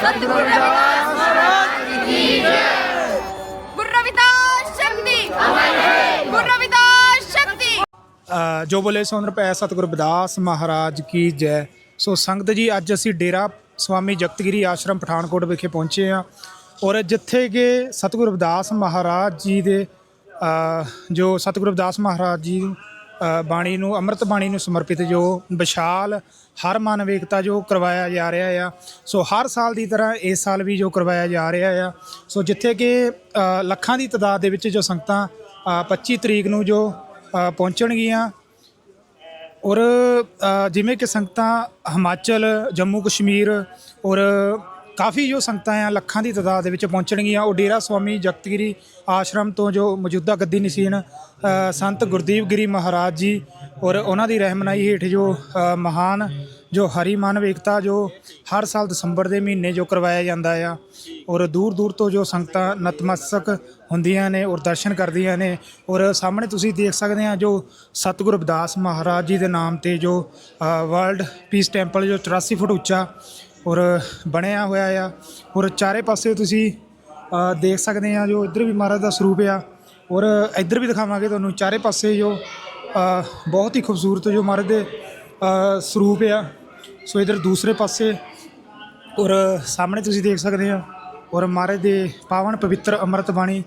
ਸਤਿਗੁਰੂ ਰਵਿਦਾਸ ਮਹਾਰਾਜ ਕੀ ਜੈ ਗੁਰੂ ਰਵਿਦਾਸ ਸ਼ਕਤੀ ਅਮਰ ਹੈ ਗੁਰੂ ਰਵਿਦਾਸ ਸ਼ਕਤੀ ਜੋ ਬੋਲੇ ਸੋ ਅੰਦਰ ਪੈ ਸਤਿਗੁਰ ਮਹਾਰਾਜ ਕੀ ਜੈ। ਸੋ ਸੰਗਤ ਜੀ, ਅੱਜ ਅਸੀਂ ਡੇਰਾ ਸਵਾਮੀ ਜਗਤਗਿਰੀ ਆਸ਼ਰਮ ਪਠਾਨਕੋਟ ਵਿਖੇ ਪਹੁੰਚੇ ਹਾਂ ਔਰ ਜਿੱਥੇ ਕਿ ਸਤਿਗੁਰ ਰਵਿਦਾਸ ਮਹਾਰਾਜ ਜੀ ਦੇ ਜੋ ਸਤਿਗੁਰ ਰਵਿਦਾਸ ਮਹਾਰਾਜ ਜੀ ਬਾਣੀ ਨੂੰ ਅੰਮ੍ਰਿਤ ਬਾਣੀ ਨੂੰ ਸਮਰਪਿਤ ਜੋ ਵਿਸ਼ਾਲ ਹਰ ਮਾਨਵ ਏਕਤਾ ਜੋ ਕਰਵਾਇਆ ਜਾ ਰਿਹਾ ਆ। ਸੋ ਹਰ ਸਾਲ ਦੀ ਤਰ੍ਹਾਂ ਇਸ ਸਾਲ ਵੀ ਜੋ ਕਰਵਾਇਆ ਜਾ ਰਿਹਾ ਆ। ਸੋ ਜਿੱਥੇ ਕਿ ਲੱਖਾਂ ਦੀ ਤਾਦਾਦ ਦੇ ਵਿੱਚ ਜੋ ਸੰਗਤਾਂ ਅ, 25 ਤਰੀਕ ਨੂੰ ਜੋ ਪਹੁੰਚਣਗੀਆਂ। ਔਰ ਜਿਵੇਂ ਕਿ ਸੰਗਤਾਂ ਹਿਮਾਚਲ ਜੰਮੂ ਕਸ਼ਮੀਰ ਔਰ ਕਾਫੀ ਜੋ ਸੰਗਤਾਂ ਆ, ਲੱਖਾਂ ਦੀ ਤਾਦਾਦ ਦੇ ਵਿੱਚ ਪਹੁੰਚਣਗੀਆਂ। ਉਹ ਡੇਰਾ ਸਵਾਮੀ ਜਗਤਗਿਰੀ ਆਸ਼ਰਮ ਤੋਂ ਜੋ ਮੌਜੂਦਾ ਗੱਦੀ ਨਸੀਨ ਸੰਤ ਗੁਰਦੀਪ ਗਿਰੀ ਮਹਾਰਾਜ ਜੀ ਔਰ ਉਹਨਾਂ ਦੀ ਰਹਿਮਨਾਈ ਹੇਠ ਜੋ ਮਹਾਨ, ਜੋ ਹਰੀ ਮਾਨਵ ਏਕਤਾ ਜੋ ਹਰ ਸਾਲ ਦਸੰਬਰ ਦੇ ਮਹੀਨੇ ਜੋ ਕਰਵਾਇਆ ਜਾਂਦਾ ਆ ਔਰ ਦੂਰ ਦੂਰ ਤੋਂ ਜੋ ਸੰਗਤਾਂ ਨਤਮਸਤਕ ਹੁੰਦੀਆਂ ਨੇ ਔਰ ਦਰਸ਼ਨ ਕਰਦੀਆਂ ਨੇ ਔਰ ਸਾਹਮਣੇ ਤੁਸੀਂ ਦੇਖ ਸਕਦੇ ਆ ਜੋ ਸਤਿਗੁਰੂ ਰਵਿਦਾਸ ਮਹਾਰਾਜ ਜੀ ਦੇ ਨਾਮ ਤੇ ਜੋ ਵਰਲਡ ਪੀਸ ਟੈਂਪਲ ਜੋ 84 ਫੁੱਟ ਉੱਚਾ ਔਰ ਬਣਿਆ ਹੋਇਆ ਆ। ਔਰ ਚਾਰੇ ਪਾਸੇ ਤੁਸੀਂ ਦੇਖ ਸਕਦੇ ਆ ਜੋ ਇੱਧਰ ਵੀ ਮਹਾਰਾਜ ਦਾ ਸਰੂਪ ਆ। ਔਰ ਇੱਧਰ ਵੀ ਦਿਖਾਵਾਂਗੇ ਤੁਹਾਨੂੰ ਚਾਰੇ ਪਾਸੇ ਜੋ ਬਹੁਤ ਹੀ ਖੂਬਸੂਰਤ ਜੋ ਮਹਾਰਾਜ ਦੇ ਸਰੂਪ ਆ। ਸੋ ਇਧਰ ਦੂਸਰੇ ਪਾਸੇ, ਔਰ ਸਾਹਮਣੇ ਤੁਸੀਂ ਦੇਖ ਸਕਦੇ ਆ। ਔਰ ਮਹਾਰਾਜ ਦੇ ਪਾਵਨ ਪਵਿੱਤਰ ਅੰਮ੍ਰਿਤ ਬਾਣੀ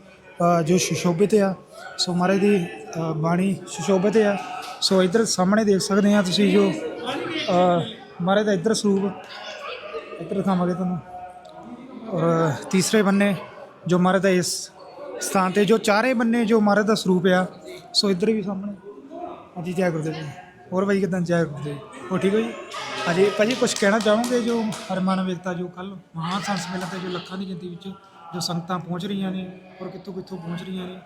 ਜੋ ਸੁਸ਼ੋਭਿਤ ਆ। ਸੋ ਮਹਾਰਾਜ ਦੀ ਬਾਣੀ ਸੁਸ਼ੋਭਿਤ ਆ। ਸੋ ਇਧਰ ਸਾਹਮਣੇ ਦੇਖ ਸਕਦੇ ਆ ਤੁਸੀਂ ਜੋ ਮਹਾਰਾਜ ਦਾ ਇਧਰ ਸਰੂਪ। ਇੱਧਰ ਦਿਖਾਵਾਂਗੇ ਤੁਹਾਨੂੰ। ਔਰ ਤੀਸਰੇ ਬੰਨੇ ਜੋ ਮਹਾਰਾਜ ਦਾ ਇਸ ਸਥਾਨ ਤੇ, ਜੋ ਚਾਰੇ ਬੰਨੇ ਜੋ ਮਹਾਰਾਜ ਦਾ ਸਰੂਪ ਆ, ਸੋ ਇੱਧਰ ਵੀ ਸਾਹਮਣੇ। ਹਾਂਜੀ, ਜੈ ਗੁਰਦੇਵ ਜੀ। ਹੋਰ ਭਾਈ ਕਿਦਾਂ? ਜੈ ਗੁਰਦੇਵ। ਹੋ ਠੀਕ ਹੋ ਜੀ? ਹਾਂਜੀ, ਭਾਜੀ ਕੁਝ ਕਹਿਣਾ ਚਾਹੋਗੇ ਜੋ ਹਰਮਨ ਵੇਖਤਾ ਜੋ ਕੱਲ ਮਹਾਨ ਸੰਸ ਮੇਲੇ ਤੇ ਜੋ ਲੱਖਾਂ ਦੀ ਗਿਣਤੀ ਵਿੱਚ ਜੋ ਸੰਗਤਾਂ ਪਹੁੰਚ ਰਹੀਆਂ ਨੇ ਔਰ ਕਿੱਥੋਂ ਕਿੱਥੋਂ ਪਹੁੰਚ ਰਹੀਆਂ ਨੇ?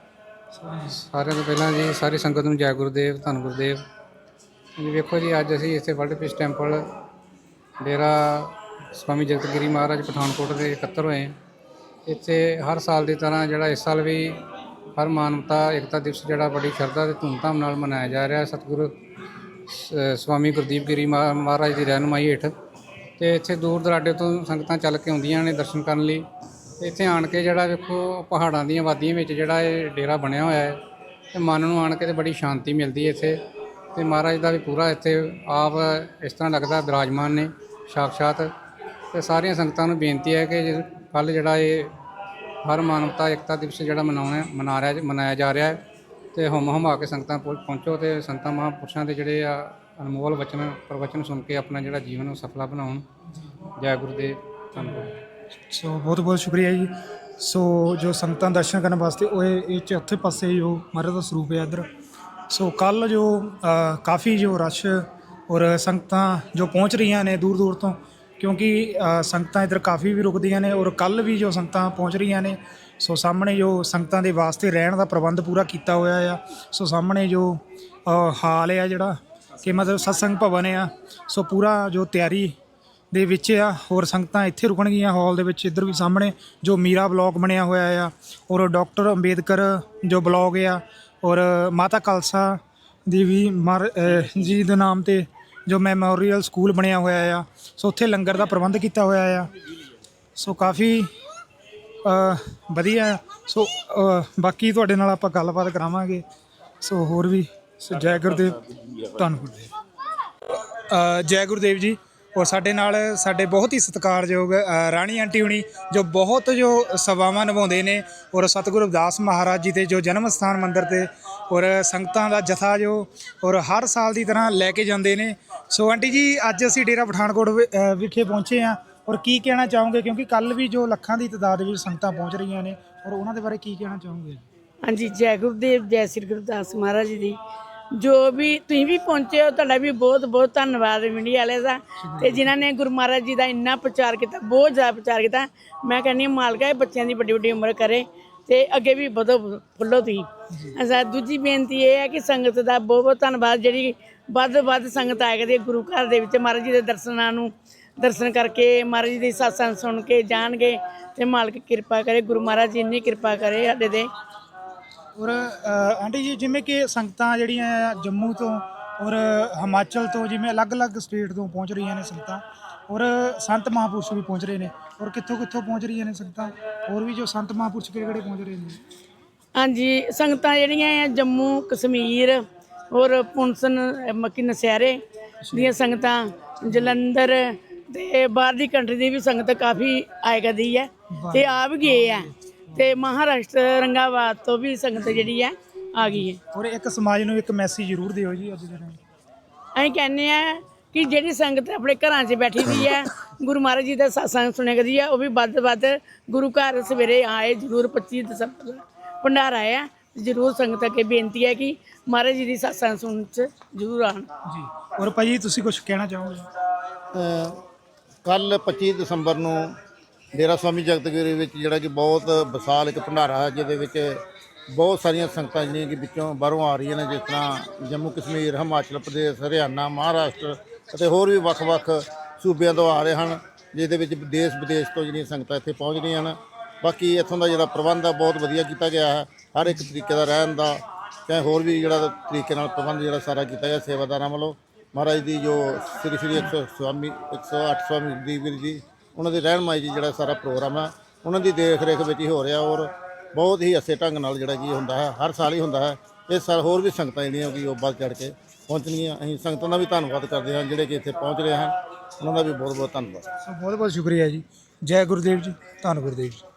ਸਾਰਿਆਂ ਤੋਂ ਪਹਿਲਾਂ ਜੀ, ਸਾਰੀ ਸੰਗਤ ਨੂੰ ਜੈ ਗੁਰਦੇਵ, ਧੰਨ ਗੁਰਦੇਵ। ਜੀ ਵੇਖੋ ਜੀ, ਅੱਜ ਅਸੀਂ ਇੱਥੇ world peace temple, Dera Swami Jagatgiri Maharaj Pathankot ਦੇ ਇਕੱਤਰ ਹੋਏ ਇੱਥੇ ਹਰ ਸਾਲ ਦੀ ਤਰ੍ਹਾਂ ਜਿਹੜਾ ਇਸ ਸਾਲ ਵੀ ਹਰ ਮਾਨਵਤਾ, ਏਕਤਾ ਦਿਵਸ ਜਿਹੜਾ ਬੜੀ ਸ਼ਰਧਾ ਤੇ ਧੂਮਧਾਮ ਨਾਲ ਮਨਾਇਆ ਜਾ ਰਿਹਾ ਸਤਿਗੁਰੂ ਸ- ਸਵਾਮੀ ਗੁਰਦੀਪ ਗਿਰੀ ਮਹਾ- ਮਹਾਰਾਜ ਦੀ ਰਹਿਨੁਮਾਈ ਹੇਠ। ਤੇ ਇੱਥੇ ਦੂਰ ਦਰਾਡੇ ਤੋਂ ਸੰਗਤਾਂ ਚੱਲ ਕੇ ਆਉਂਦੀਆਂ ਨੇ ਦਰਸ਼ਨ ਕਰਨ ਲਈ। ਇੱਥੇ ਆਣ ਕੇ ਜਿਹੜਾ ਵੇਖੋ ਪਹਾੜਾਂ ਦੀਆਂ ਵਾਦੀਆਂ ਵਿੱਚ ਜਿਹੜਾ ਇਹ ਡੇਰਾ ਬਣਿਆ ਹੋਇਆ ਹੈ, ਤੇ ਮਨ ਨੂੰ ਆਣ ਕੇ ਤੇ ਬੜੀ ਸ਼ਾਂਤੀ ਮਿਲਦੀ ਹੈ ਇੱਥੇ। ਤੇ ਮਹਾਰਾਜ ਦਾ ਵੀ ਪੂਰਾ ਇੱਥੇ ਆਪ ਇਸ ਤਰ੍ਹਾਂ ਲੱਗਦਾ ਬਿਰਾਜਮਾਨ ਨੇ ਸਾਖਸ਼ਾਤ ਤੇ ਸਾਰੀਆਂ ਸੰਗਤਾਂ ਨੂੰ ਬੇਨਤੀ ਹੈ ਕਿ ਕੱਲ ਜਿਹੜਾ ਇਹ ਹਰ ਮਾਨਵਤਾ, ਏਕਤਾ ਦਿਵਸ ਜਿਹੜਾ ਮਨਾਉਣਾ, ਮਨਾ ਰਿਹਾ ਮਨਾਇਆ ਜਾ ਰਿਹਾ ਹੈ ਤੇ ਹਮ ਹਮਾ ਕੇ ਸੰਗਤਾਂ ਕੋਲ ਪਹੁੰਚੋ ਤੇ ਸੰਤਾਂ ਮਹਾਂਪੁਰਸ਼ਾਂ ਦੇ ਜਿਹੜੇ ਆ ਅਨਮੋਲ ਵਚਨ, ਪ੍ਰਵਚਨ ਸੁਣ ਕੇ ਆਪਣਾ ਜਿਹੜਾ ਜੀਵਨ ਉਹ ਸਫਲਾ ਬਣਾਉਣ। ਜੈ ਗੁਰਦੇਵ ਧੰਨਵਾਦ ਸੋ ਬਹੁਤ ਬਹੁਤ ਸ਼ੁਕਰੀਆ ਜੀ। ਸੋ ਜੋ ਸੰਗਤਾਂ ਦਰਸ਼ਨ ਕਰਨ ਵਾਸਤੇ, ਉਹ ਇਹ ਚੌਥੇ ਪਾਸੇ ਜੋ ਮਹਾਰਾਜ ਦਾ ਸਰੂਪ ਹੈ ਇੱਧਰ। ਸੋ ਕੱਲ ਜੋ ਕਾਫੀ ਜੋ ਰਸ਼ ਔਰ ਸੰਗਤਾਂ ਜੋ ਪਹੁੰਚ ਰਹੀਆਂ ਨੇ ਦੂਰ ਦੂਰ ਤੋਂ ਕਿਉਂਕਿ ਸੰਗਤਾਂ ਇੱਧਰ ਕਾਫੀ ਵੀ ਰੁਕਦੀਆਂ ਨੇ ਔਰ ਕੱਲ ਵੀ ਜੋ ਸੰਗਤਾਂ ਪਹੁੰਚ ਰਹੀਆਂ ਨੇ, ਸੋ ਸਾਹਮਣੇ ਜੋ ਸੰਗਤਾਂ ਦੇ ਵਾਸਤੇ ਰਹਿਣ ਦਾ ਪ੍ਰਬੰਧ ਪੂਰਾ ਕੀਤਾ ਹੋਇਆ ਆ, ਸੋ ਸਾਹਮਣੇ ਜੋ ਹਾਲ ਆ ਜਿਹੜਾ ਕਿ ਮਤਲਬ ਸਤਸੰਗ ਭਵਨ ਆ, ਸੋ ਪੂਰਾ ਜੋ ਤਿਆਰੀ ਦੇ ਵਿੱਚ ਆ, ਹੋਰ ਸੰਗਤਾਂ ਇੱਥੇ ਰੁਕਣਗੀਆਂ ਹਾਲ ਦੇ ਵਿੱਚ ਇੱਧਰ ਵੀ ਸਾਹਮਣੇ ਜੋ ਮੀਰਾ ਬਲਾਕ ਬਣਿਆ ਹੋਇਆ ਆ, ਔਰ ਡਾਕਟਰ ਅੰਬੇਦਕਰ ਜੋ ਬਲਾਕ ਆ, ਔਰ ਮਾਤਾ ਕਲਸਾ ਦੀ ਵੀ ਮਰ ਜੀ ਦੇ ਨਾਮ ਤੇ ਜੋ ਮੈਮੋਰੀਅਲ ਸਕੂਲ ਬਣਿਆ ਹੋਇਆ ਆ। ਸੋ ਉੱਥੇ ਲੰਗਰ ਦਾ ਪ੍ਰਬੰਧ ਕੀਤਾ ਹੋਇਆ ਆ। ਸੋ ਕਾਫੀ ਵਧੀਆ। ਸੋ ਬਾਕੀ ਤੁਹਾਡੇ ਨਾਲ ਆਪਾਂ ਗੱਲਬਾਤ ਕਰਾਵਾਂਗੇ। ਸੋ ਹੋਰ ਵੀ, ਸੋ ਜੈ ਗੁਰਦੇਵ, ਧੰਨ ਗੁਰਦੇਵ। ਜੈ ਗੁਰਦੇਵ ਜੀ, ਔਰ ਸਾਡੇ ਨਾਲ ਸਾਡੇ ਬਹੁਤ ਹੀ ਸਤਿਕਾਰਯੋਗ ਰਾਣੀ ਆਂਟੀ ਹੁਣੀ, ਜੋ ਬਹੁਤ ਜੋ ਸੇਵਾਵਾਂ ਨਿਭਾਉਂਦੇ ਨੇ, ਔਰ ਸਤਿਗੁਰੂ ਰਵਿਦਾਸ ਮਹਾਰਾਜ ਜੀ ਦੇ ਜੋ ਜਨਮ ਸਥਾਨ ਮੰਦਿਰ ਤੇ ਔਰ ਸੰਗਤਾਂ ਦਾ ਜਥਾ ਜੋ ਔਰ ਹਰ ਸਾਲ ਦੀ ਤਰ੍ਹਾਂ ਲੈ ਕੇ ਜਾਂਦੇ ਨੇ। ਸੋ ਆਂਟੀ ਜੀ, ਅੱਜ ਅਸੀਂ ਡੇਰਾ ਪਠਾਨਕੋਟ ਵਿ- ਵਿਖੇ ਪਹੁੰਚੇ ਹਾਂ ਔਰ ਕੀ ਕਹਿਣਾ ਚਾਹੋਗੇ? ਕਿਉਂਕਿ ਕੱਲ ਵੀ ਜੋ ਲੱਖਾਂ ਦੀ ਤਾਦਾਦ ਵਿੱਚ ਸੰਗਤਾਂ ਪਹੁੰਚ ਰਹੀਆਂ ਨੇ ਔਰ ਉਹਨਾਂ ਦੇ ਬਾਰੇ ਕੀ ਕਹਿਣਾ ਚਾਹੋਗੇ? ਹਾਂਜੀ, ਜੈ ਗੁਰਦੇਵ, ਜੈ ਸ੍ਰੀ ਗੁਰਦਾਸ ਮਹਾਰਾਜ ਜੀ ਦੀ। ਜੋ ਵੀ ਤੁਸੀਂ ਵੀ ਪਹੁੰਚੇ ਹੋ, ਤੁਹਾਡਾ ਵੀ ਬਹੁਤ ਬਹੁਤ ਧੰਨਵਾਦ ਮੀਡੀਆ ਵਾਲੇ ਦਾ। ਤੇ ਜਿਨ੍ਹਾਂ ਨੇ ਗੁਰੂ ਮਹਾਰਾਜ ਜੀ ਦਾ ਇੰਨਾ ਪ੍ਰਚਾਰ ਕੀਤਾ, ਬਹੁਤ ਜ਼ਿਆਦਾ ਪ੍ਰਚਾਰ ਕੀਤਾ। ਮੈਂ ਕਹਿੰਦੀ ਹਾਂ, ਮਾਲਕਾ ਇਹ ਬੱਚਿਆਂ ਦੀ ਵੱਡੀ ਵੱਡੀ ਉਮਰ ਕਰੇ। ਤੇ ਅੱਗੇ ਵੀ ਵਧੋ ਫੁੱਲੋ ਤੁਸੀਂ। ਅਸਾਂ ਦੂਜੀ ਬੇਨਤੀ ਇਹ ਹੈ ਕਿ ਸੰਗਤ ਦਾ ਬਹੁਤ ਬਹੁਤ ਧੰਨਵਾਦ। ਜਿਹੜੀ ਵੱਧ ਵੱਧ ਸੰਗਤ ਆਇਆ ਕਰਦੀ ਹੈ ਗੁਰੂ ਘਰ ਦੇ ਵਿੱਚ ਮਹਾਰਾਜ ਜੀ ਦੇ ਦਰਸ਼ਨਾਂ ਨੂੰ ਦਰਸ਼ਨ ਕਰਕੇ ਮਹਾਰਾਜ ਜੀ ਦੀ ਸਾਸਾਂ ਸੁਣ ਕੇ ਜਾਣਗੇ ਤੇ ਮਾਲਕ ਕਿਰਪਾ ਕਰੇ, ਗੁਰੂ ਮਹਾਰਾਜ ਜੀ ਇੰਨੀ ਕਿਰਪਾ ਕਰੇ ਸਾਡੇ ਦੇ ਔਰ ਆਂਟੀ ਜੀ, ਜਿਵੇਂ ਕਿ ਸੰਗਤਾਂ ਜਿਹੜੀਆਂ ਜੰਮੂ ਤੋਂ ਔਰ ਹਿਮਾਚਲ ਤੋਂ ਜਿਵੇਂ ਅਲੱਗ-ਅਲੱਗ ਸਟੇਟ ਤੋਂ ਪਹੁੰਚ ਰਹੀਆਂ ਨੇ ਸੰਗਤਾਂ ਔਰ ਸੰਤ ਮਹਾਂਪੁਰਸ਼ ਵੀ ਪਹੁੰਚ ਰਹੇ ਨੇ। ਔਰ ਕਿੱਥੋਂ ਕਿੱਥੋਂ ਪਹੁੰਚ ਰਹੀਆਂ ਨੇ ਸੰਗਤਾਂ? ਹੋਰ ਵੀ ਜੋ ਸੰਤ ਮਹਾਂਪੁਰਸ਼ ਕਿਹੜੇ ਕਿਹੜੇ ਪਹੁੰਚ ਰਹੇ ਨੇ? ਹਾਂਜੀ ਸੰਗਤਾਂ ਜਿਹੜੀਆਂ ਆ ਜੰਮੂ ਕਸ਼ਮੀਰ ਔਰ ਪੁੰਸਨ ਮੱਕੀ ਨਸਹਿਰੇ ਦੀਆਂ ਸੰਗਤਾਂ ਜਲੰਧਰ ਤੇ ਬਾਹਰ ਦੀ ਕੰਟਰੀ ਦੀ ਵੀ ਸੰਗਤ ਕਾਫੀ ਆਏ ਕਰਦੀ ਹੈ ਤੇ ਆ ਵੀ ਗਏ ਆ ਤੇ ਮਹਾਰਾਸ਼ਟਰ ਰੰਗਾਬਾਦ ਤੋਂ ਵੀ ਸੰਗਤ ਜਿਹੜੀ ਹੈ ਆ ਗਈ ਹੈ। ਔਰ ਇੱਕ ਸਮਾਜ ਨੂੰ ਇੱਕ ਮੈਸੇਜ ਜ਼ਰੂਰ ਦਿਓ ਜੀ ਅੱਜ ਦੇ ਦਿਨ ਅਸੀਂ ਕਹਿੰਦੇ ਆ ਕਿ ਜਿਹੜੀ ਸੰਗਤ ਆਪਣੇ ਘਰਾਂ 'ਚ ਬੈਠੀ ਦੀ ਹੈ ਗੁਰੂ ਮਹਾਰਾਜ ਜੀ ਦਾ ਸਤਸੰਗ ਸੁਣਿਆ ਕਰਦੀ ਹੈ ਉਹ ਵੀ ਵੱਧ ਤੋਂ ਵੱਧ ਗੁਰੂ ਘਰ ਸਵੇਰੇ ਆਏ ਜ਼ਰੂਰ 25 ਦਸੰਬਰ ਦਾ ਭੰਡਾਰਾ ਆ ਜ਼ਰੂਰ ਸੰਗਤ ਅੱਗੇ ਬੇਨਤੀ ਹੈ ਕਿ ਮਹਾਰਾਜ ਜੀ ਦੀ ਸਤਸੰਗ ਸੁਣਨ 'ਚ ਜ਼ਰੂਰ ਆਉਣ। ਜੀ ਔਰ ਭਾਜੀ ਤੁਸੀਂ ਕੁਝ ਕਹਿਣਾ ਚਾਹੋਗੇ? ਕੱਲ 25 ਦਸੰਬਰ ਨੂੰ ਡੇਰਾ ਸਵਾਮੀ ਜਗਤਗੁਰੂ ਵਿੱਚ ਜਿਹੜਾ ਕਿ ਬਹੁਤ ਵਿਸ਼ਾਲ ਇੱਕ ਭੰਡਾਰਾ ਹੈ ਜਿਹਦੇ ਵਿੱਚ ਬਹੁਤ ਸਾਰੀਆਂ ਸੰਗਤਾਂ ਜਿਹੜੀਆਂ ਕਿ ਵਿੱਚੋਂ ਬਾਹਰੋਂ ਆ ਰਹੀਆਂ ਨੇ ਜਿਸ ਤਰ੍ਹਾਂ ਜੰਮੂ ਕਸ਼ਮੀਰ ਹਿਮਾਚਲ ਪ੍ਰਦੇਸ਼ ਹਰਿਆਣਾ ਮਹਾਰਾਸ਼ਟਰ ਅਤੇ ਹੋਰ ਵੀ ਵੱਖ-ਵੱਖ ਸੂਬਿਆਂ ਤੋਂ ਆ ਰਹੇ ਹਨ, ਜਿਹਦੇ ਵਿੱਚ ਦੇਸ਼ ਵਿਦੇਸ਼ ਤੋਂ ਜਿਹੜੀਆਂ ਸੰਗਤਾਂ ਇੱਥੇ ਪਹੁੰਚ ਰਹੀਆਂ ਹਨ। ਬਾਕੀ ਇੱਥੋਂ ਦਾ ਜਿਹੜਾ ਪ੍ਰਬੰਧ ਆ, ਬਹੁਤ ਵਧੀਆ ਕੀਤਾ ਗਿਆ ਹੈ। ਹਰ ਇੱਕ ਤਰੀਕੇ ਦਾ ਰਹਿਣ ਦਾ, ਚਾਹੇ ਹੋਰ ਵੀ ਜਿਹੜਾ ਤਰੀਕੇ ਨਾਲ ਪ੍ਰਬੰਧ ਜਿਹੜਾ ਸਾਰਾ ਕੀਤਾ ਗਿਆ ਸੇਵਾਦਾਰਾਂ ਵੱਲੋਂ। ਮਹਾਰਾਜ ਦੀ ਜੋ ਸ੍ਰੀ ਸ੍ਰੀ 100 ਸਵਾਮੀ 108 ਸਵਾਮੀ ਦੀਵੀਰ ਜੀ, ਉਹਨਾਂ ਦੇ ਰਹਿਨਮਾਈ ਜੀ ਜਿਹੜਾ ਸਾਰਾ ਪ੍ਰੋਗਰਾਮ ਹੈ, ਉਹਨਾਂ ਦੀ ਦੇਖ ਰੇਖ ਵਿੱਚ ਹੀ ਹੋ ਰਿਹਾ ਔਰ ਬਹੁਤ ਹੀ ਅੱਛੇ ਢੰਗ ਨਾਲ ਜਿਹੜਾ ਕੀ ਹੁੰਦਾ ਹੈ, ਹਰ ਸਾਲ ਹੀ ਹੁੰਦਾ ਹੈ। ਇਸ ਸਾਲ ਹੋਰ ਵੀ ਸੰਗਤਾਂ ਜਿਹੜੀਆਂ ਕਿ ਉਹ ਵੱਧ ਚੜ ਕੇ ਪਹੁੰਚਣਗੀਆਂ। ਅਸੀਂ ਸੰਗਤਾਂ ਦਾ ਵੀ ਧੰਨਵਾਦ ਕਰਦੇ ਹਾਂ ਜਿਹੜੇ ਕਿ ਇੱਥੇ ਪਹੁੰਚ ਰਹੇ ਹਨ। ਉਹਨਾਂ ਦਾ ਵੀ ਬਹੁਤ ਬਹੁਤ ਧੰਨਵਾਦ। ਬਹੁਤ ਬਹੁਤ ਸ਼ੁਕਰੀਆ ਜੀ। ਜੈ ਗੁਰਦੇਵ ਜੀ। ਧੰਨ ਗੁਰਦੇਵ ਜੀ।